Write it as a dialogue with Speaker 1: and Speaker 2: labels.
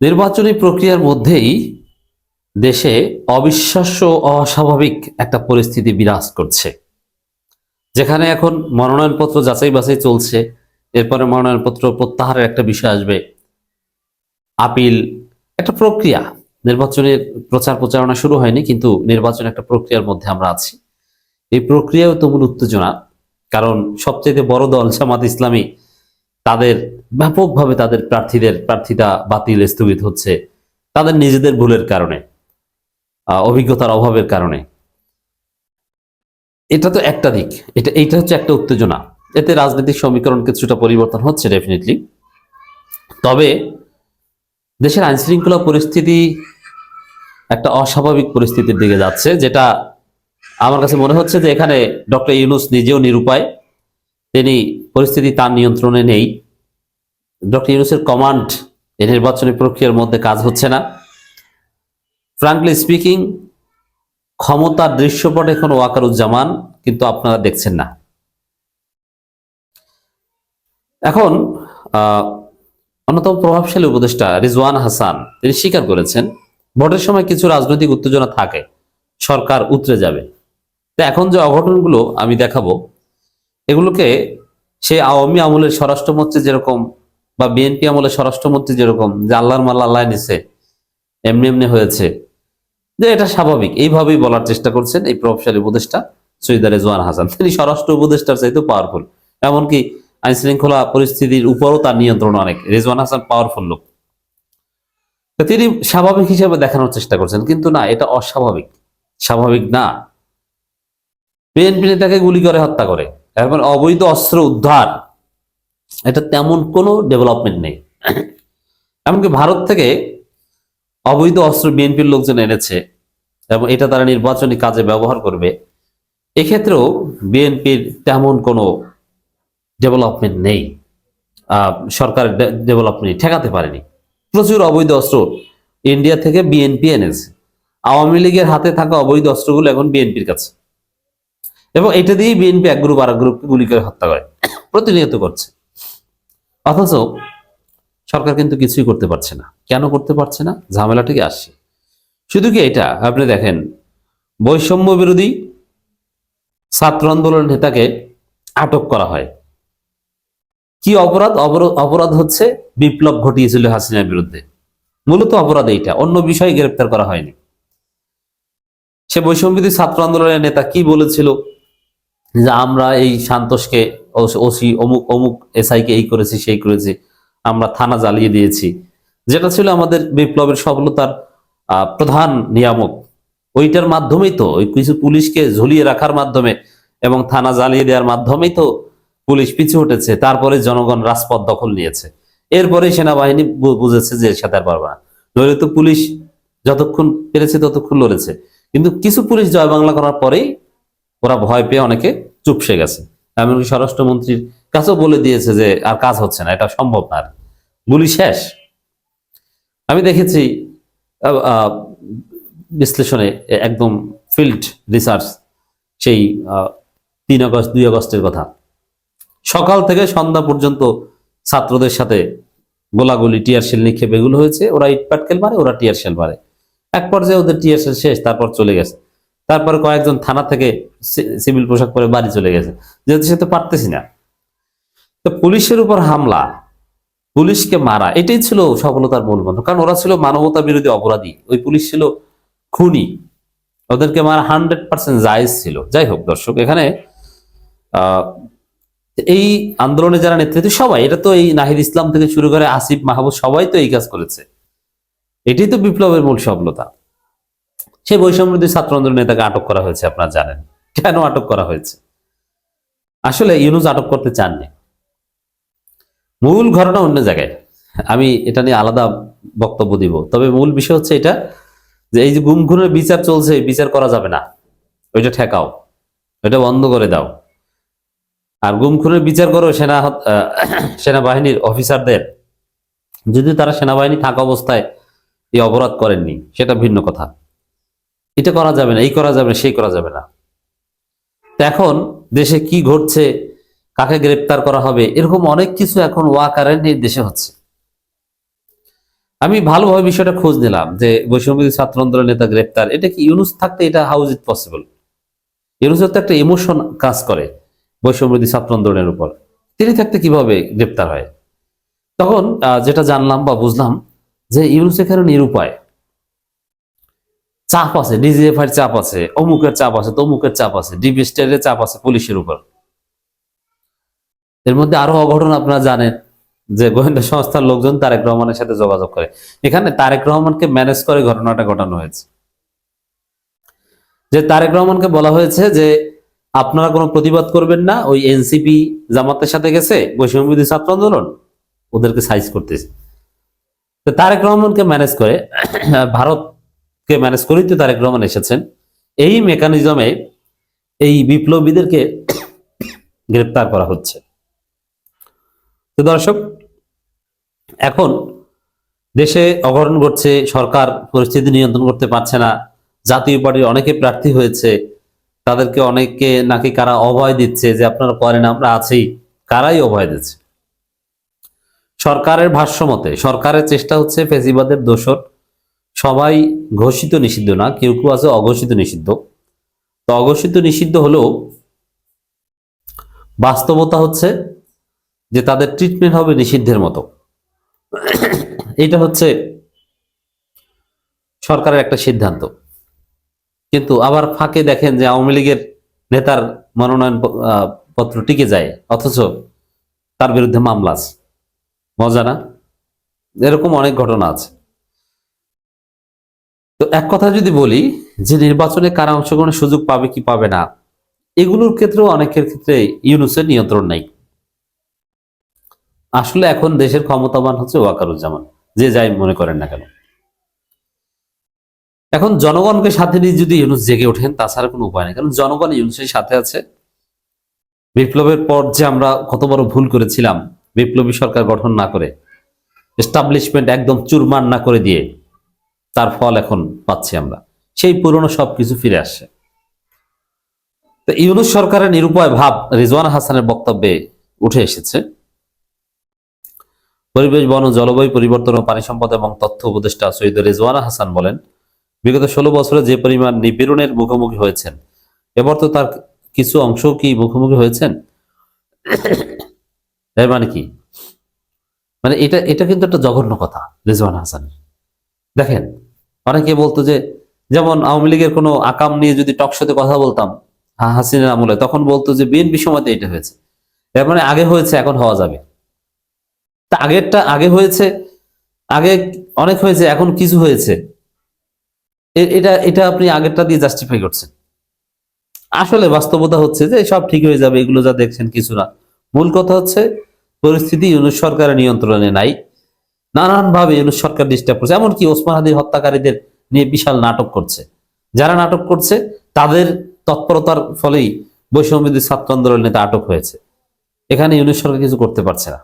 Speaker 1: নির্বাচনী প্রক্রিয়ার মধ্যেই দেশে অবিশ্বাস্য অস্বাভাবিক একটা পরিস্থিতি বিরাজ করছে। যেখানে এখন মনোনয়নপত্র যাচাই বাছাই চলছে। এরপরে মনোনয়নপত্র প্রত্যাহারের একটা বিষয় আসবে। আপিল একটা প্রক্রিয়া। নির্বাচনের প্রচার প্রচারণা শুরু হয়নি, কিন্তু নির্বাচন একটা প্রক্রিয়ার মধ্যে আমরা আছি। এই প্রক্রিয়াও তুমুল উত্তেজনা, কারণ সবচেয়ে বড় দল জামাত ইসলামী তাদের ব্যাপকভাবে তাদের প্রার্থীদের প্রার্থিতা বাতিল স্থগিত হচ্ছে তাদের নিজেদের ভুলের কারণে অভিজ্ঞতার অভাবের কারণে। এটা তো একটা দিক, এটা, এইটা হচ্ছে একটা উত্তেজনা। এতে রাজনৈতিক সমীকরণ কিছুটা পরিবর্তন হচ্ছে ডেফিনেটলি তবে দেশের আইন শৃঙ্খলা পরিস্থিতি একটা অস্বাভাবিক পরিস্থিতির দিকে যাচ্ছে, যেটা আমার কাছে মনে হচ্ছে যে এখানে ডক্টর ইউনুস নিজেও নিরুপায়। তিনি পরিস্থিতি তার নিয়ন্ত্রণে নেই। ডক্টর ইউনুসের কমান্ড এই নির্বাচনী প্রক্রিয়ার মধ্যে কাজ হচ্ছে না। ফ্রাঙ্কলি স্পিকিং ক্ষমতার দৃশ্যপট এখন ওয়াকারুজ্জামান, কিন্তু আপনারা দেখছেন না। এখন অন্যতম প্রভাবশালী উপদেষ্টা রিজওয়ান হাসান, তিনি স্বীকার করেছেন, ভোটের সময় কিছু রাজনৈতিক উত্তেজনা থাকে, সরকার উতরে যাবে। তো এখন যে অঘটনগুলো আমি দেখাবো, এগুলোকে সে আওয়ামী আমলের স্বরাষ্ট্রমন্ত্রী যেরকম বা বিএনপি আমলের স্বরাষ্ট্রমন্ত্রী যেরকম, যে আল্লাহর মাল্লা আল্লাহ নিছে, এমনি এমনি হয়েছে, যে এটা স্বাভাবিক। এইভাবেই বলার চেষ্টা করছেন এই প্রভাবশালী উপদেষ্টা সৈয়দা রেজওয়ান হাসান। তিনি স্বরাষ্ট্র উপদেষ্টার চাইতে পাওয়ারফুল এমনকি আইন শৃঙ্খলা পরিস্থিতির উপরও তার নিয়ন্ত্রণ অনেক। রেজওয়ান হাসান পাওয়ারফুল লোক। তিনি স্বাভাবিক হিসেবে দেখানোর চেষ্টা করছেন, কিন্তু না, এটা অস্বাভাবিক। স্বাভাবিক না। বিএনপি নেতাকে গুলি করে, হত্যা করে। এখন অবৈধ অস্ত্র উদ্ধার। এটা তেমন কোনো ডেভেলপমেন্ট নেই। এমনকি ভারত থেকে অবৈধ অস্ত্র বিএনপির লোকজন এনেছে এবং এটা তারা নির্বাচনী কাজে ব্যবহার করবে। এক্ষেত্রেও বিএনপির তেমন কোনো ডেভেলপমেন্ট নেই। আহ, সরকার ডেভেলপমেন্ট ঠেকাতে পারেনি। প্রচুর অবৈধ অস্ত্র ইন্ডিয়া থেকে বিএনপি এনেছে। আওয়ামী লীগের হাতে থাকা অবৈধ অস্ত্রগুলো এখন বিএনপির কাছে। এবং এটা দিয়েই বিএনপি এক গ্রুপ আর এক গ্রুপকে গুলি করে হত্যা করে, প্রতিনিয়ত করছে। অথচ সরকার কিন্তু কিছুই করতে পারছে না। কেন করতে পারছে না? ঝামেলা থেকে আসছে। শুধু কি এটা? আপনি দেখেন, বৈষম্য বিরোধী ছাত্র আন্দোলন নেতাকে আটক করা হয়। কি অপরাধ? অপরাধ হচ্ছে বিপ্লব ঘটিয়েছিল হাসিনার বিরুদ্ধে। মূলত অপরাধ এইটা, অন্য বিষয়ে গ্রেপ্তার করা হয়নি। সে বৈষম্যবিধি ছাত্র আন্দোলনের নেতা কি বলেছিল? যে আমরা এই সান্তোষকে, ওসি অমুক অমুক এসআই কে এই করেছি, সেই করেছি, আমরা থানা জ্বালিয়ে দিয়েছি। যেটা ছিল আমাদের বিপ্লবের সফলতার প্রধান নিয়ামক। ওইটার মাধ্যমেই তো, ওই কিছু পুলিশকে ঝুলিয়ে রাখার মাধ্যমে এবং থানা জ্বালিয়ে দেওয়ার মাধ্যমেই তো পুলিশ পিছু উঠেছে তারপরে জনগণ রাজপথ দখল নিয়েছে। এরপরে সেনাবাহিনী বুঝেছে যে এর সাথে আর পারবে না। নইলে তো পুলিশ যতক্ষণ পেরেছে ততক্ষণ লড়েছে। কিন্তু কিছু পুলিশ জয় বাংলা করার পরেই ওরা ভয় পেয়ে অনেকে চুপসে গেছে। এমনকি স্বরাষ্ট্রমন্ত্রীর কাছেও বলে দিয়েছে যে আর কাজ হচ্ছে না, এটা সম্ভব না। গুলি শেষ। আমি দেখেছি বিশ্লেষণে একদম ফিল্ড রিসার্চ সেই তিন আগস্ট, দুই আগস্টের কথা। সকাল থেকে সন্ধ্যা পর্যন্ত ছাত্রদের সাথে গোলাগুলি, টিয়ার শেল নিক্ষেপ এগুলো হয়েছে। ওরা ইট পাটকেল মারে, ওরা টিয়ার শেল মারে। এক পর্যায়ে ওদের টিয়ার শেল শেষ, তারপর চলে গেছে। তারপরে কয়েকজন থানা থেকে সিভিল পোশাক পরে বাড়ি চলে গেছে। যেহেতু সে তো পারতেছি না। তো পুলিশের উপর হামলা, পুলিশকে মারা, এটাই ছিল সফলতার মূল মন্ত্র কারণ ওরা ছিল মানবতা বিরোধী অপরাধী। ওই পুলিশ ছিল খুনি। ওদেরকে মারা হান্ড্রেড পার্সেন্ট জায়েজ ছিল। যাই হোক দর্শক, এখানে এই আন্দোলনে যারা নেতৃত্ব, সবাই, এটা তো এই নাহিদ ইসলাম থেকে শুরু করে আসিফ মাহবুব সবাই তো এই কাজ করেছে। এটাই তো বিপ্লবের মূল সফলতা। সেই বৈষম্যবিরোধী ছাত্র আন্দোলন নেতাকে আটক করা হয়েছে, আপনারা জানেন। কেন আটক করা হয়েছে? আসলে ইউনুস আটক করতে চাননি। মূল ঘটনা অন্য জায়গায়। আমি এটা নিয়ে আলাদা বক্তব্য দিব। তবে মূল বিষয় হচ্ছে এটা যে এই যে গুম খুনের বিচার চলছে বিচার করা যাবে না। ওইটা ঠেকাও। ওইটা বন্ধ করে দাও। আর গুম খুনের বিচার করো সেনা সেনাবাহিনীর অফিসারদের, যদি তারা সেনাবাহিনী থাকা অবস্থায় এই অপরাধ করেননি, সেটা ভিন্ন কথা। এটা করা যাবে না, এই করা যাবে না, সেই করা যাবে না। এখন দেশে কি ঘটছে, কাকে গ্রেপ্তার করা হবে, এরকম অনেক কিছু এখন ওয়াকারের নির্দেশে হচ্ছে। আমি ভালোভাবে বিষয়টা খোঁজ নিলাম যে বৈষম্যবিরোধী ছাত্র আন্দোলন নেতা গ্রেপ্তার। এটা কি ইউনুস থাকতে এটা হাউ ইজ ইট পসিবল ইউনুসের তো একটা ইমোশন কাজ করে বৈষম্যবিরোধী ছাত্র আন্দোলনের উপর। তিনি থাকতে কীভাবে গ্রেপ্তার হয়? তখন যেটা জানলাম বা বুঝলাম যে ইউনুস এখানে নিরুপায়। চাপ আছে ডিজিএফআই চাপ আছে, অমুকের চাপ আছে, তমুকের চাপ আছে, ডিবি স্টেটের চাপ আছে পুলিশের উপর। এর মধ্যে আরও অঘটন আপনারা জানেন যে গোয়েন্দা সংস্থার লোকজন তারেক রহমানের সাথে যোগাযোগ করে। এখানে তারেক রহমানকে ম্যানেজ করে ঘটনাটা ঘটানো হয়েছে। যে তারেক রহমানকে বলা হয়েছে যে আপনারা কোনো প্রতিবাদ করবেন না, ওই এনসিপি জামাতের সাথে গেছে বৈষম্যবিধি ছাত্র আন্দোলন, ওদেরকে সাইজ করতেছে। তারেক রহমানকে ম্যানেজ করে ভারতকে ম্যানেজ করেই তো তারেক রহমান এসেছেন। এই মেকানিজমে এই বিপ্লবীদেরকে গ্রেপ্তার করা হচ্ছে। তো দর্শক, এখন দেশে অঘটন ঘটছে, সরকার পরিস্থিতি নিয়ন্ত্রণ করতে পারছে না, জাতীয় পার্টির অনেকে প্রার্থী হয়েছে, তাদেরকে অনেকে নাকি কারা অভয় দিচ্ছে যে আপনারা করেন, আমরা আছি, কারাই অভয় দিচ্ছে? সরকারের ভাষ্য মতে, সরকারের চেষ্টা হচ্ছে ফেসিবাদের দোষর সবাই ঘোষিত নিষিদ্ধ না, কেউ কেউ আছে অঘোষিত নিষিদ্ধ। তো অঘোষিত নিষিদ্ধ হলেও বাস্তবতা হচ্ছে যে তাদের ট্রিটমেন্ট হবে নিষিদ্ধের মতো। এটা হচ্ছে সরকারের একটা সিদ্ধান্ত। কিন্তু আবার ফাঁকে দেখেন যে আওয়ামী লীগের নেতার মনোনয়ন পত্র টিকে যায়, অথচ তার বিরুদ্ধে মামলা আছে। মজা না? এরকম অনেক ঘটনা আছে। এক কথা যদি বলি, যে নির্বাচনে কারা অংশগ্রহণের সুযোগ পাবে কি পাবে না, এগুলোর ক্ষেত্রেও অনেকের ক্ষেত্রে ইউনুসের নিয়ন্ত্রণ নাই। আসলে এখন দেশের ক্ষমতাবান হচ্ছে ওয়াকারুজ্জামান, যে যাই মনে করেন না কেন। এখন জনগণকে সাথে নিয়ে যদি ইউনুস জেগে ওঠেন, তাছাড়া কোনো উপায় নেই। কারণ জনগণ ইউনুসের সাথে আছে। বিপ্লবের পর যে আমরা কত বড় ভুল করেছিলাম, বিপ্লবী সরকার গঠন না করে এস্টাবলিশমেন্ট একদম চুরমার না করে দিয়ে তার ফল এখন পাচ্ছি আমরা। সেই পুরনো সবকিছু ফিরে আসছে। তো ইউনুস সরকারের নিরুপায় ভাব রিজওয়ান হাসানের বক্তব্যে উঠে এসেছে। পরিবেশ, বন জলবায়ু পরিবর্তন ও পানি সম্পদ এবং তথ্য উপদেষ্টা সৈয়দ রেজওয়ানা হাসান বলেন, বিগত ষোলো বছরে যে পরিমাণ নিপীড়নের মুখোমুখি হয়েছেন, এবার তো তার কিছু অংশ কি মুখোমুখি হয়েছেন? এর মানে কি? মানে এটা এটা কিন্তু একটা জঘন্য কথা রেজওয়ান হাসানের। দেখেন অনেকে বলতো যে, যেমন আওয়ামী লীগের কোনো আকাম নিয়ে যদি টকশোতে কথা বলতাম হাসিনের আমলে, তখন বলতো যে বিএনপি সময়তে এটা হয়েছে। এর মানে আগে হয়েছে, এখন হওয়া যাবে। তা আগেরটা আগে হয়েছে, আগে অনেক হয়েছে, এখন কিছু হয়েছে। এটা এটা আপনি আগেরটা দিয়ে জাস্টিফাই করছেন। আসলে বাস্তবতা হচ্ছে যে, সব ঠিক হয়ে যাবে, এগুলো যা দেখছেন, কিছু না। মূল কথা হচ্ছে, পরিস্থিতি ইউনুস সরকারের নিয়ন্ত্রণে নাই। নানান ভাবে ইউনুস সরকার ডিস্টার্ব করছে। এমনকি ওসমান হাদির হত্যাকারীদের নিয়ে বিশাল নাটক করছে। যারা নাটক করছে, তাদের তৎপরতার ফলেই বৈষম্যদের ছাত্র আন্দোলন নেতা আটক হয়েছে। এখানে ইউনুস সরকার কিছু করতে পারছে না।